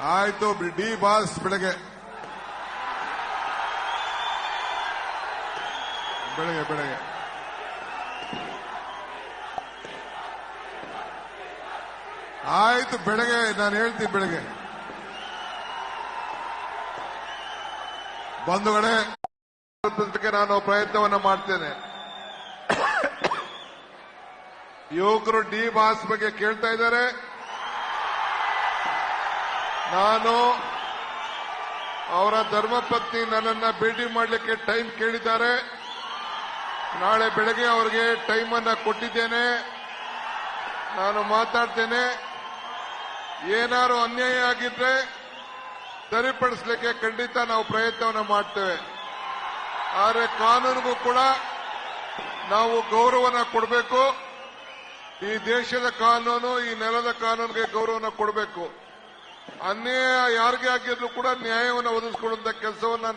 ಆಯ್ತು D boss ಬೆಳಗ್ಗೆ. ಬೆಳಗ್ಗೆ ಬೆಳಗ್ಗೆ. ಆಯ್ತು, ಬೆಳಗ್ಗೆ, ನಾನು ಹೇಳ್ತೀನಿ ಬೆಳಗ್ಗೆ. ಬಂಧುಗಳೇ ಕಡೆ ನಾನು ಪ್ರಯತ್ನವನ್ನ ಮಾಡ್ತೇನೆ. ಯುವಕರು ಡಿ ಬಾಸ್ ಬಗ್ಗೆ ಕೇಳ್ತಾ ಇದ್ದಾರೆ. ನಾನು ಅವರ ಧರ್ಮಪತ್ನಿ ನನ್ನನ್ನ ಭೇಟಿ ಮಾಡಲಿಕ್ಕೆ ಟೈಮ್ ಕೇಳಿದ್ದಾರೆ. ನಾಳೆ ಬೆಳಗ್ಗೆ ಅವರಿಗೆ ಟೈಮ್ ಅನ್ನ ಕೊಟ್ಟಿದ್ದೇನೆ. ನಾನು ಮಾತಾಡ್ತೇನೆ. ಏನಾರು ಅನ್ಯಾಯ ಆಗಿದ್ರೆ ಸರಿಪಡಿಸಲಿಕ್ಕೆ ಖಂಡಿತ ನಾವು ಪ್ರಯತ್ನವನ್ನು ಮಾಡ್ತೇವೆ. ಆದರೆ ಕಾನೂನಿಗೂ ಕೂಡ ನಾವು ಗೌರವನ ಕೊಡಬೇಕು. ಈ ದೇಶದ ಕಾನೂನು, ಈ ನೆಲದ ಕಾನೂನಿಗೆ ಗೌರವನ ಕೊಡಬೇಕು. ಅನ್ಯಾಯ ಯಾರಿಗೆ ಆಗಿದ್ರು ಕೂಡ ನ್ಯಾಯವನ್ನು ಒದಗಿಸಿಕೊಡುವಂತ ಕೆಲಸವನ್ನ